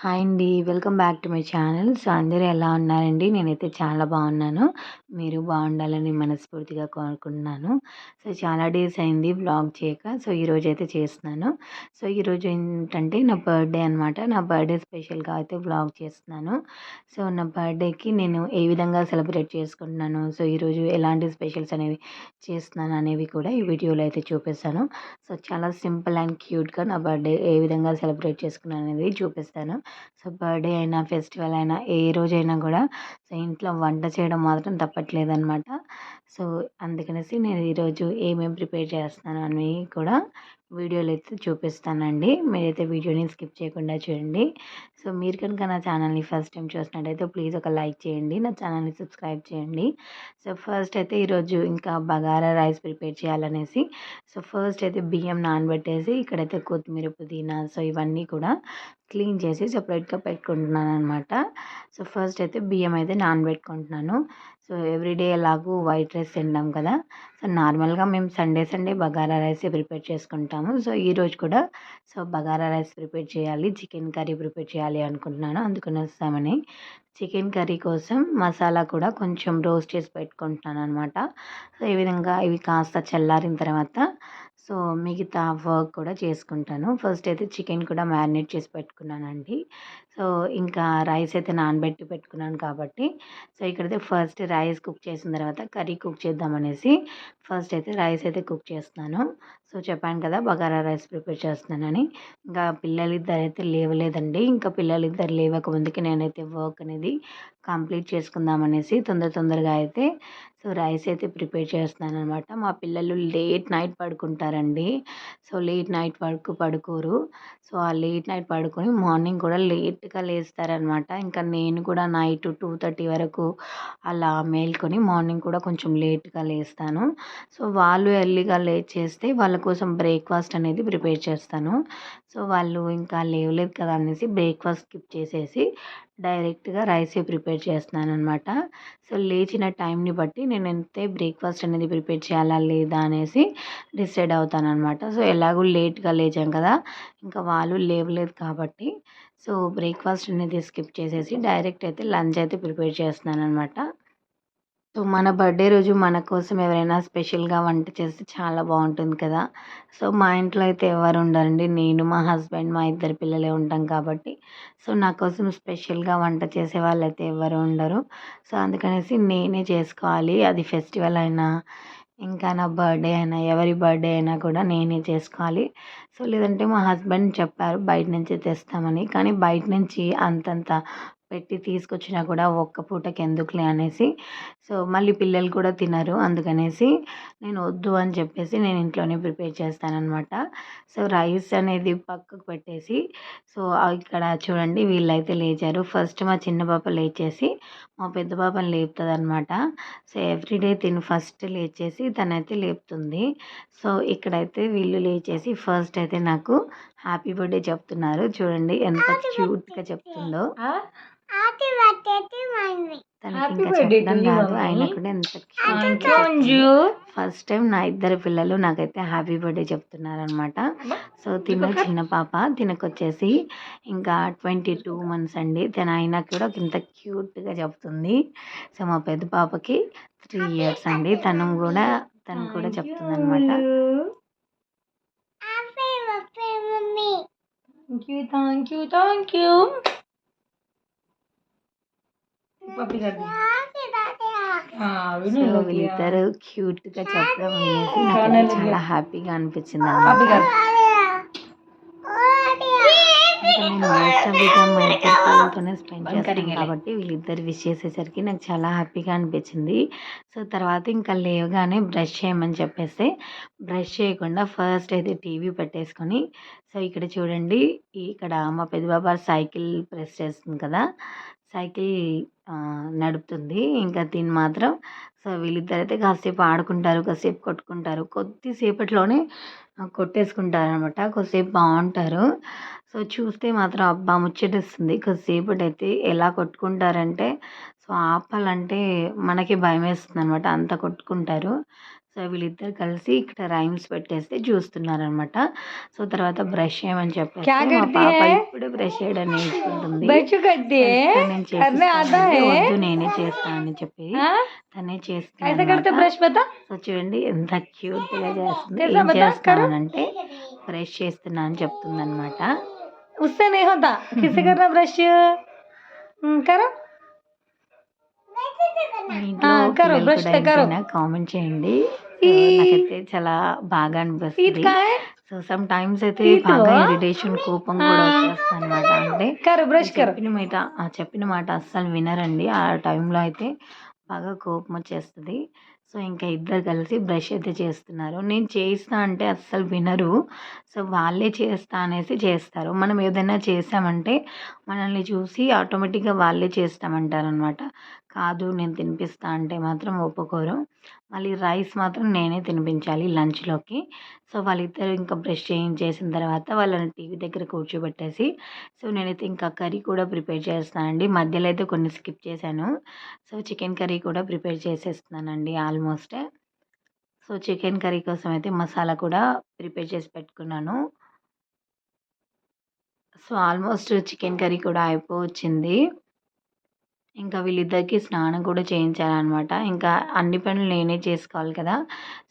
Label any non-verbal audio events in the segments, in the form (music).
Hi అండి. Welcome back to my channel. So, అందరూ ఎలా ఉన్నారండి? నేనైతే చాలా బాగున్నాను. మీరు బాగుండాలని మనస్ఫూర్తిగా కోరుకుంటున్నాను. సో, చాలా డేస్ అయింది వ్లాగ్ చేయక. సో, ఈరోజైతే చేస్తున్నాను. సో, ఈరోజు ఏంటంటే నా బర్త్‌డే అనమాట. నా బర్త్‌డే స్పెషల్‌గా అయితే వ్లాగ్ చేస్తున్నాను. సో, నా బర్త్‌డేకి నేను ఏ విధంగా సెలబ్రేట్ చేసుకుంటున్నాను, సో, ఈరోజు ఎలాంటి స్పెషల్స్ అనేవి చేస్తున్నాను అనేవి కూడా ఈ వీడియోలో అయితే చూపిస్తాను. సో, చాలా సింపుల్ అండ్ క్యూట్‌గా నా బర్త్‌డే ఏ విధంగా సెలబ్రేట్ చేసుకున్నాను అనేది చూపిస్తాను. సో, బర్త్‌డే అయినా, ఫెస్టివల్ అయినా ఏ రోజైనా కూడా సో, ఇంట్లో వంట చేయడం మాత్రం తప్పట్లేదనమాట. సో, అందుకనేసి నేను ఈరోజు ఏమేమి ప్రిపేర్ చేస్తున్నాను అని కూడా వీడియోలు అయితే చూపిస్తానండి. మీరైతే వీడియోని స్కిప్ చేయకుండా చూడండి. సో, మీరు కనుక నా ఛానల్‌ని ఫస్ట్ టైం చూసినట్టయితే ప్లీజ్ ఒక లైక్ చేయండి. నా ఛానల్‌ని సబ్స్క్రైబ్ చేయండి. సో, ఫస్ట్ అయితే ఈరోజు ఇంకా బగారా రైస్ ప్రిపేర్ చేయాలనేసి సో, ఫస్ట్ అయితే బియ్యం నానబెట్టేసి ఇక్కడైతే కొత్తిమీర, పుదీనా సో, ఇవన్నీ కూడా క్లీన్ చేసి సెపరేట్‌గా పెట్టుకుంటున్నాను అనమాట. సో, ఫస్ట్ అయితే బియ్యం అయితే నానబెట్టుకుంటున్నాను. సో, ఎవ్రీడే ఎలాగూ వైట్ రైస్ తింటాం కదా! సో, నార్మల్‌గా మేము సండే, సండే బగారా రైసే ప్రిపేర్ చేసుకుంటాము. సో, ఈరోజు కూడా సో, బగారా రైస్ ప్రిపేర్ చేయాలి. చికెన్ కర్రీ ప్రిపేర్ చేయాలి అనుకుంటున్నాను. అందుకనేసమని చికెన్ కర్రీ కోసం మసాలా కూడా కొంచెం రోస్ట్ చేసి పెట్టుకుంటున్నాను అనమాట. సో, ఈ విధంగా ఇవి కాస్త చల్లారిన తర్వాత సో, మిగతా వర్క్ కూడా చేసుకుంటాను. ఫస్ట్ అయితే చికెన్ కూడా మ్యారినేట్ చేసి పెట్టుకున్నానండి. సో, ఇంకా రైస్ అయితే నానబెట్టి పెట్టుకున్నాను కాబట్టి సో, ఇక్కడైతే ఫస్ట్ రైస్ కుక్ చేసిన తర్వాత కర్రీ కుక్ చేద్దామనేసి ఫస్ట్ అయితే రైస్ అయితే కుక్ చేస్తున్నాను. సో, చెప్పాను కదా! బగారా రైస్ ప్రిపేర్ చేస్తున్నానని. ఇంకా పిల్లలిద్దరైతే లేవలేదండి. ఇంకా పిల్లలిద్దరు లేవక ముందుకి నేనైతే వర్క్ అనేది కంప్లీట్ చేసుకుందామనేసి తొందర తొందరగా అయితే సో, రైస్ అయితే ప్రిపేర్ చేస్తున్నాననమాట. మా పిల్లలు లేట్ నైట్ పడుకుంటారండి. సో, లేట్ నైట్ వరకు పడుకోరు. సో, ఆ లేట్ నైట్ పడుకొని మార్నింగ్ కూడా లేట్ లేట్‌గా లేస్తారనమాట. ఇంకా నేను కూడా నైట్ 2:30 వరకు అలా మేల్కొని మార్నింగ్ కూడా కొంచెం లేట్‌గా లేస్తాను. సో, వాళ్ళు ఎర్లీగా లేచేస్తే వాళ్ళ కోసం బ్రేక్‌ఫాస్ట్ అనేది ప్రిపేర్ చేస్తాను. సో, వాళ్ళు ఇంకా లేవలేదు కదా! అనేసి బ్రేక్‌ఫాస్ట్ స్కిప్ చేసేసి డైరెక్ట్‌గా రైసే ప్రిపేర్ చేస్తున్నాననమాట. సో, లేచిన టైంని బట్టి నేను నేనైతే బ్రేక్‌ఫాస్ట్ అనేది ప్రిపేర్ చేయాలా లేదా అనేసి డిసైడ్ అవుతాననమాట. సో, ఎలాగో లేట్‌గా లేచాం కదా! ఇంకా వాళ్ళు లేవలేదు కాబట్టి సో, బ్రేక్‌ఫాస్ట్ అనేది స్కిప్ చేసేసి డైరెక్ట్ అయితే లంచ్ అయితే ప్రిపేర్ చేస్తున్నాను అనమాట సో, మన బర్త్‌డే రోజు మన కోసం ఎవరైనా స్పెషల్‌గా వంట చేస్తే చాలా బాగుంటుంది కదా! సో, మా ఇంట్లో అయితే ఎవరు ఉండరండి. నేను, మా హస్బెండ్, మా ఇద్దరు పిల్లలే ఉంటాం కాబట్టి సో, నా కోసం స్పెషల్‌గా వంట చేసే వాళ్ళైతే ఎవరు ఉండరు. సో, అందుకనేసి నేనే చేసుకోవాలి. అది ఫెస్టివల్ అయినా, ఇంకా నా బర్త్‌డే అయినా, ఎవరి బర్త్‌డే అయినా కూడా నేనే చేసుకోవాలి. సో, లేదంటే మా హస్బెండ్ చెప్పారు బయట నుంచి తెస్తామని. కానీ బయట నుంచి అంతంత పెట్టి తీసుకొచ్చినా కూడా ఒక్క పూటకి ఎందుకులే అనేసి సో, మళ్ళీ పిల్లలు కూడా తినరు. అందుకనేసి నేను వద్దు అని చెప్పేసి నేను ఇంట్లోనే ప్రిపేర్ చేస్తాననమాట. సో, రైస్ అనేది పక్కకు పెట్టేసి సో, ఇక్కడ చూడండి వీళ్ళైతే లేచారు. ఫస్ట్ మా చిన్న పాప లేచేసి మా పెద్ద పాపని అనమాట సో, ఎవ్రీడే తిను ఫస్ట్ లేచేసి తనైతే లేపుతుంది. సో, ఇక్కడైతే వీళ్ళు లేచేసి ఫస్ట్ అయితే నాకు హ్యాపీ బర్త్‌డే చెప్తున్నారు. చూడండి ఎంత క్యూట్‌గా చెప్తుందో. తనకి ఇంకా చెప్పడం రాదు. అయినా కూడా ఎంత క్యూట్‌గా చెప్తుందో. ఫస్ట్ టైం నా ఇద్దరు పిల్లలు నాకైతే హ్యాపీ బర్త్‌డే చెప్తున్నారనమాట. సో, తిను చిన్న పాప. తినకొచ్చేసి ఇంకా 22 మంత్స్ అండి. తను అయినా కూడా ఇంత క్యూట్‌గా చెప్తుంది. సో, మా పెద్ద పాపకి 3 ఇయర్స్ అండి. తను కూడా తను కూడా చెప్తుందనమాట. Thank you. Thank you. Thank you. పప్పి గారిది. ఆ! సో, విను వీళ్ళిద్దరూ క్యూట్‌గా చెప్పడం వినేసి నాకైతే ఛానల్ చాలా హ్యాపీగా అనిపించిందనమాట. నేను మోస్ట్ ఆఫ్ ది టైమ్ మా ఇద్దరు పిల్లలతోనే స్పెండ్ చేస్తాను బంకరింగలే. కాబట్టి వీళ్ళిద్దరు విష్ చేసేసరికి నాకు చాలా హ్యాపీగా అనిపించింది. సో, తర్వాత ఇంకా లేవగానే బ్రష్ చేయమని చెప్పేస్తే బ్రష్ చేయకుండా ఫస్ట్ అయితే టీవీ పెట్టేసుకొని సో, ఇక్కడ చూడండి ఇక్కడ మా పెద్ద పాప సైకిల్ ప్రెస్ చేస్తుంది కదా! సైకిల్ నడుపుతుంది. ఇంకా దీన్ని మాత్రం సో, వీళ్ళిద్దరైతే కాసేపు ఆడుకుంటారు. కాసేపు కొట్టుకుంటారు. కొద్దిసేపట్లోనే కొట్టేసుకుంటారు కొట్టేసుకుంటారనమాట. కొద్దిసేపు బాగుంటారు సో, చూస్తే మాత్రం అబ్బా! ముచ్చటేస్తుంది. కొద్దిసేపటైతే ఎలా కొట్టుకుంటారంటే సో, ఆపాలంటే మనకి భయమేస్తుంది భయమేస్తుందనమాట. అంత కొట్టుకుంటారు. సో వీళ్ళిద్దరు కలిసి ఇక్కడ రైమ్స్ పెట్టేస్తే చూస్తున్నారనమాట సో తర్వాత బ్రష్ చేయమని చెప్పేసి క్యా మా కర్తీ పాప హై? ఇప్పుడే బ్రష్ చేయడం నేర్చుకుంటుంది बच्चों करती है సో నేను करने आता చేపిస్తానంటే है వద్దు నేనే చేస్తానని చెప్పి हाँ? తనే कैसे చేస్తుంది करते ब्रश बता సో చూడండి ఎంత క్యూట్ గా చేస్తుంది తెలుసా ఏం బతా? కరు. చేస్తున్నానంటే బ్రష్ చేస్తున్నా అని చెప్తుంది అనమాట उससे नहीं होता किससे करना ब्रश हम्म, करो మీ ఇంట్లో కామెంట్ చేయండి. నాకైతే చాలా బాగా అనిపిస్తుంది. సో సమ్ టైమ్స్ అయితే బాగా ఇరిటేషన్ కోపం కూడా వచ్చేస్తుంది అనమాట అంటే చెప్పిన మాట చెప్పిన మాట అస్సలు వినరండి. ఆ టైంలో అయితే బాగా కోపం వచ్చేస్తుంది. సో ఇంకా ఇద్దరు కలిసి బ్రష్ అయితే చేస్తున్నారు. నేను చేస్తా అంటే అస్సలు వినరు. సో వాళ్ళే చేస్తా అనేసి చేస్తారు. మనం ఏదైనా చేసామంటే మనల్ని చూసి ఆటోమేటిక్గా వాళ్ళే చేస్తామంటారు అనమాట కాదు నేను తినిపిస్తా అంటే మాత్రం ఒప్పుకోరు. మళ్ళీ రైస్ మాత్రం నేనే తినిపించాలి లంచ్లోకి. సో వాళ్ళిద్దరు ఇంకా బ్రష్ చేయించేసిన తర్వాత వాళ్ళని టీవీ దగ్గర కూర్చోబెట్టేసి సో నేనైతే ఇంకా కర్రీ కూడా ప్రిపేర్ చేస్తానండి మధ్యలో అయితే కొన్ని స్కిప్ చేశాను. సో చికెన్ కర్రీ కూడా ప్రిపేర్ చేసేస్తున్నానండి ఆల్మోస్ట్. సో చికెన్ కర్రీ కోసం అయితే మసాలా కూడా ప్రిపేర్ చేసి పెట్టుకున్నాను. సో ఆల్మోస్ట్ చికెన్ కర్రీ కూడా అయిపోవచ్చింది. ఇంకా వీళ్ళిద్దరికి స్నానం కూడా చేయించాలన్నమాట. ఇంకా అన్ని పనులు నేనే చేసుకోవాలి కదా.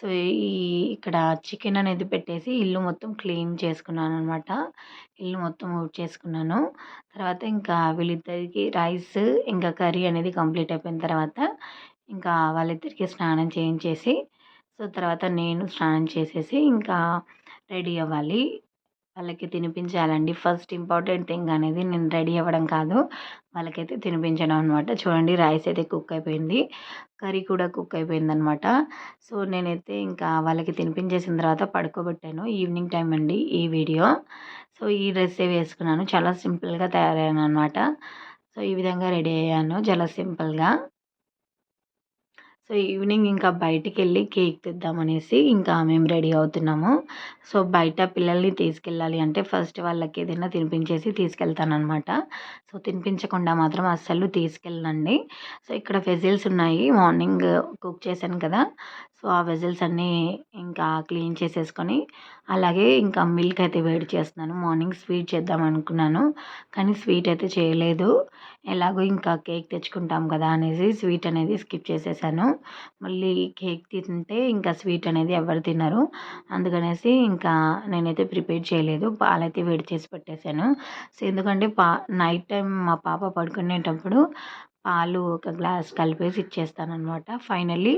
సో ఈ ఇక్కడ చికెన్ అనేది పెట్టేసి ఇల్లు మొత్తం క్లీన్ చేసుకున్నాను అనమాట ఇల్లు మొత్తం చేసుకున్నాను. తర్వాత ఇంకా వీళ్ళిద్దరికి రైస్ ఇంకా కర్రీ అనేది కంప్లీట్ అయిపోయిన తర్వాత ఇంకా వాళ్ళిద్దరికి స్నానం చేయించేసి సో తర్వాత నేను స్నానం చేసేసి ఇంకా రెడీ అవ్వాలి. వాళ్ళకి తినిపించాలండి. ఫస్ట్ ఇంపార్టెంట్ థింగ్ అనేది నేను రెడీ అవ్వడం కాదు. వాళ్ళకైతే తినిపించడం అనమాట చూడండి రైస్ అయితే కుక్ అయిపోయింది. కర్రీ కూడా కుక్ అయిపోయింది అనమాట సో నేనైతే ఇంకా వాళ్ళకి తినిపించేసిన తర్వాత పడుకోబెట్టాను. ఈవినింగ్ టైం అండి ఈ వీడియో. సో ఈ డ్రెస్సే వేసుకున్నాను? చాలా సింపుల్గా తయారయ్యాను అనమాట సో ఈ విధంగా రెడీ అయ్యాను. చాలా సింపుల్గా. సో ఈవినింగ్ ఇంకా బయటికి వెళ్ళి కేక్ తెద్దామనేసి ఇంకా మేము రెడీ అవుతున్నాము. సో బయట పిల్లల్ని తీసుకెళ్ళాలి అంటే ఫస్ట్ వాళ్ళకి ఏదైనా తినిపించేసి తీసుకెళ్తానమాట సో తినిపించకుండా మాత్రం అస్సలు తీసుకెళ్ళండి సో ఇక్కడ వెజిల్స్ ఉన్నాయి. మార్నింగ్ కుక్ చేశాను కదా. సో ఆ వెజిల్స్ అన్నీ ఇంకా క్లీన్ చేసేసుకొని అలాగే ఇంకా మిల్క్ అయితే వేడి చేస్తున్నాను. మార్నింగ్ స్వీట్ చేద్దాం అనుకున్నాను కానీ స్వీట్ అయితే చేయలేదు. ఎలాగో ఇంకా కేక్ తెచ్చుకుంటాం కదా అనేసి స్వీట్ అనేది స్కిప్ చేసేసాను. మళ్ళీ కేక్ తింటే ఇంకా స్వీట్ అనేది ఎవరు తినరు. అందుకనేసి ఇంకా నేనైతే ప్రిపేర్ చేయలేదు. పాలైతే వేడి చేసి పెట్టేశాను. సో ఎందుకంటే పా నైట్ టైం మా పాప పడుకునేటప్పుడు పాలు ఒక గ్లాస్ కలిపేసి ఇచ్చేస్తానమాట ఫైనల్లీ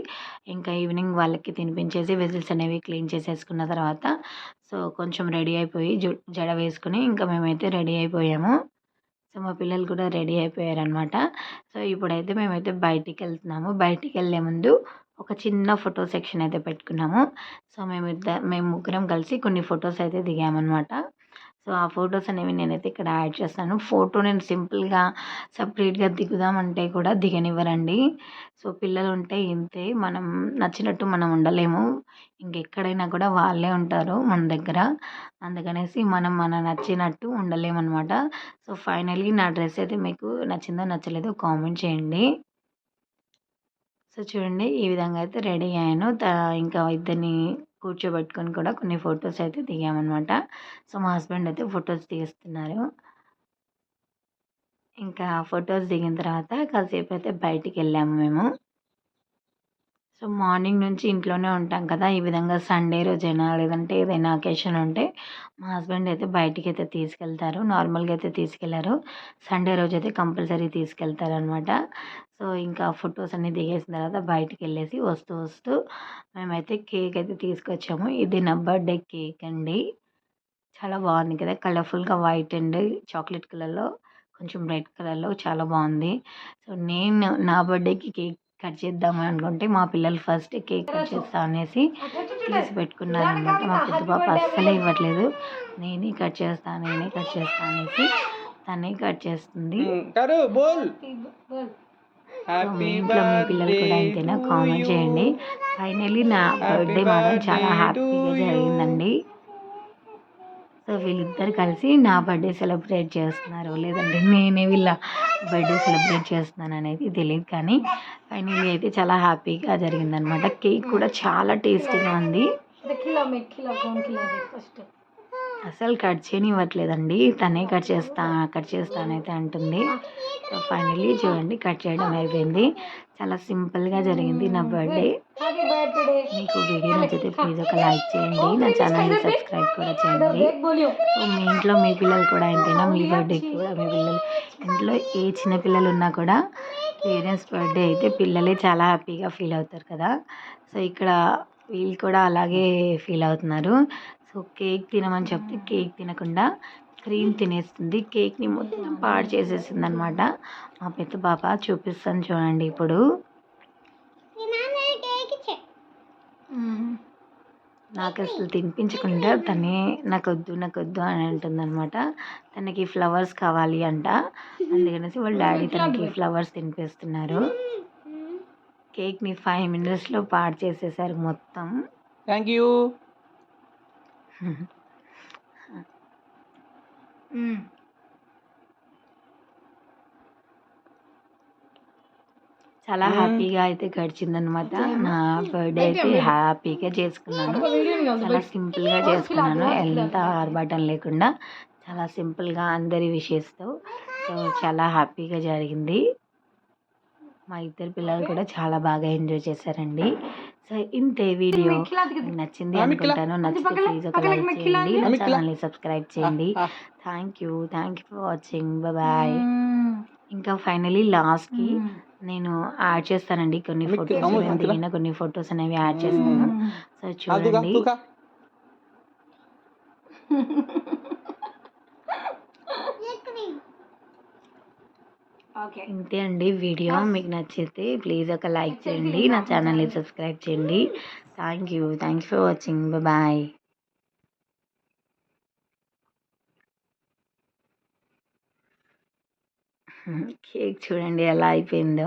ఇంకా ఈవినింగ్ వాళ్ళకి తినిపించేసి వెజిల్స్ అనేవి క్లీన్ చేసేసుకున్న తర్వాత సో కొంచెం రెడీ అయిపోయి జడ వేసుకుని ఇంకా మేమైతే రెడీ అయిపోయాము. సో మా పిల్లలు కూడా రెడీ అయిపోయారనమాట. సో ఇప్పుడైతే మేమైతే బయటికి వెళ్తున్నాము బయటికి వెళ్ళే ముందు ఒక చిన్న ఫోటో సెక్షన్ అయితే పెట్టుకున్నాము. సో మేము ఇద్దరు మేము ముగ్గురం కలిసి కొన్ని ఫొటోస్ అయితే దిగామన్నమాట సో ఆ ఫొటోస్ అనేవి నేనైతే ఇక్కడ యాడ్ చేస్తాను. ఫోటో నేను సింపుల్గా సపరేట్గా దిగుదామంటే కూడా దిగనివ్వరండి. సో పిల్లలు ఉంటే ఇంతే. మనం నచ్చినట్టు మనం ఉండలేము. ఇంకెక్కడైనా కూడా వాళ్ళే ఉంటారు మన దగ్గర. అందుకనేసి మనం మన నచ్చినట్టు ఉండలేమన్నమాట. సో ఫైనల్లీ నా డ్రెస్ అయితే మీకు నచ్చిందో నచ్చలేదో కామెంట్ చేయండి. సో చూడండి ఈ విధంగా అయితే రెడీ అయ్యాను. త ఇంకా ఇద్దరిని కూర్చోబెట్టుకొని కూడా కొన్ని ఫొటోస్ అయితే దిగామన్నమాట. సో మా హస్బెండ్ అయితే ఫొటోస్ తీస్తున్నారు. ఇంకా ఫొటోస్ దిగిన తర్వాత కాసేపు అయితే బయటికి వెళ్ళాము మేము. సో మార్నింగ్ నుంచి ఇంట్లోనే ఉంటాం కదా ఈ విధంగా సండే రోజైనా లేదంటే ఏదైనా అకేషన్ ఉంటే మా హస్బెండ్ అయితే బయటికి అయితే తీసుకెళ్తారు. నార్మల్గా అయితే తీసుకెళ్ళారు. సండే రోజు అయితే కంపల్సరీ తీసుకెళ్తారు అనమాట సో ఇంకా ఫొటోస్ అన్ని దిగేసిన తర్వాత బయటికి వెళ్ళేసి వస్తూ వస్తూ మేమైతే కేక్ అయితే తీసుకొచ్చాము. ఇది నా బర్త్డే కేక్ అండి. చాలా బాగుంది కదా కలర్ఫుల్గా వైట్ అండ్ చాక్లెట్ కలర్లో కొంచెం రెడ్ కలర్లో చాలా బాగుంది. సో నేను నా బర్త్డేకి కేక్ కట్ చేద్దాం అనుకుంటే మా పిల్లలు ఫస్ట్ కేక్ కట్ చేస్తా అనేసి తీసి పెట్టుకున్నారు అనమాట మా పెద్ద పాప అస్సలే ఇవ్వట్లేదు. నేనే కట్ చేస్తా నేనే కట్ చేస్తా అనేసి తనే కట్ చేస్తుంది. కరు బోల్. సో హ్యాపీ మీ ఇంట్లో మీ పిల్లలు కూడా ఇంతేనా కామెంట్ చేయండి. ఫైనల్లీ నా బర్త్డే మాత్రం చాలా హ్యాపీగా జరిగిందండి. సో వీళ్ళిద్దరు కలిసి నా బర్త్డే సెలబ్రేట్ చేస్తున్నారు. లేదంటే నేనే వీళ్ళ బర్త్డే సెలబ్రేట్ చేస్తున్నాను అనేది తెలియదు కానీ ఫైనల్ అయితే చాలా హ్యాపీగా జరిగిందనమాట కేక్ కూడా చాలా టేస్టీగా ఉంది. ఫస్ట్ అసలు కట్ చేయనివ్వట్లేదండి. తనే కట్ చేస్తా కట్ చేస్తానైతే అంటుంది. సో ఫైనలీ చూడండి కట్ చేయడం అయిపోయింది. చాలా సింపుల్గా జరిగింది నా బర్త్డే. మీకు వీడియో నచ్చితే ప్లీజ్ ఒక లైక్ చేయండి. నా ఛానల్ని సబ్స్క్రైబ్ కూడా చేయండి. సో మీ ఇంట్లో మీ పిల్లలు కూడా ఎంతైనా మీ బర్త్డే కూడా మీ పిల్లలు ఇంట్లో ఏ చిన్న పిల్లలు ఉన్నా కూడా పేరెంట్స్ బర్త్డే అయితే పిల్లలే చాలా హ్యాపీగా ఫీల్ అవుతారు కదా. సో ఇక్కడ వీళ్ళు కూడా అలాగే ఫీల్ అవుతున్నారు. సో కేక్ తినమని చెప్తే కేక్ తినకుండా క్రీమ్ తినేస్తుంది. కేక్ని మొత్తం పాడు చేసేసింది అనమాట మా పెద్ద పాప చూపిస్తాను చూడండి ఇప్పుడు. నాకు అసలు తినిపించకుండా తనే నాకు వద్దు నాకు వద్దు అని అంటుంది అనమాట తనకి ఫ్లవర్స్ కావాలి అంట. అందుకనేసి వాళ్ళ డాడీ తనకి ఫ్లవర్స్ తినిపిస్తున్నారు. కేక్ని ఫైవ్ మినిట్స్లో పాడు చేసేసారు మొత్తం. థ్యాంక్ యూ చాలా హ్యాపీగా అయితే గడిచిందనమాట నా బర్త్డే అయితే హ్యాపీగా చేసుకున్నాను. చాలా సింపుల్గా చేసుకున్నాను. ఎంత ఆర్భాటం లేకుండా చాలా సింపుల్గా అందరి విషెస్తో. సో చాలా హ్యాపీగా జరిగింది. మా ఇద్దరు పిల్లలు కూడా చాలా బాగా ఎంజాయ్ చేశారండి. సో ఇంతే వీడియో. నచ్చింది అనుకుంటాను. నచ్చితే ప్లీజ్ ఒక లైక్ చేయండి. నా ఛానల్ని సబ్స్క్రైబ్ చేయండి. Thank you thank you for watching bye ఇంకా ఫైనలీ లాస్ట్కి నేను యాడ్ చేస్తానండి కొన్ని ఫొటోస్ దిగిన కొన్ని ఫొటోస్ అనేవి యాడ్ చేస్తాను. సో చూడండి. ఇంతే అండి వీడియో మీకు నచ్చితే ప్లీజ్ ఒక లైక్ చేయండి. నా ఛానల్ని సబ్స్క్రైబ్ చేయండి. Thank you. Thank you for watching. Bye. (laughs) Cake చూడండి ఎలా అయిపోయిందో.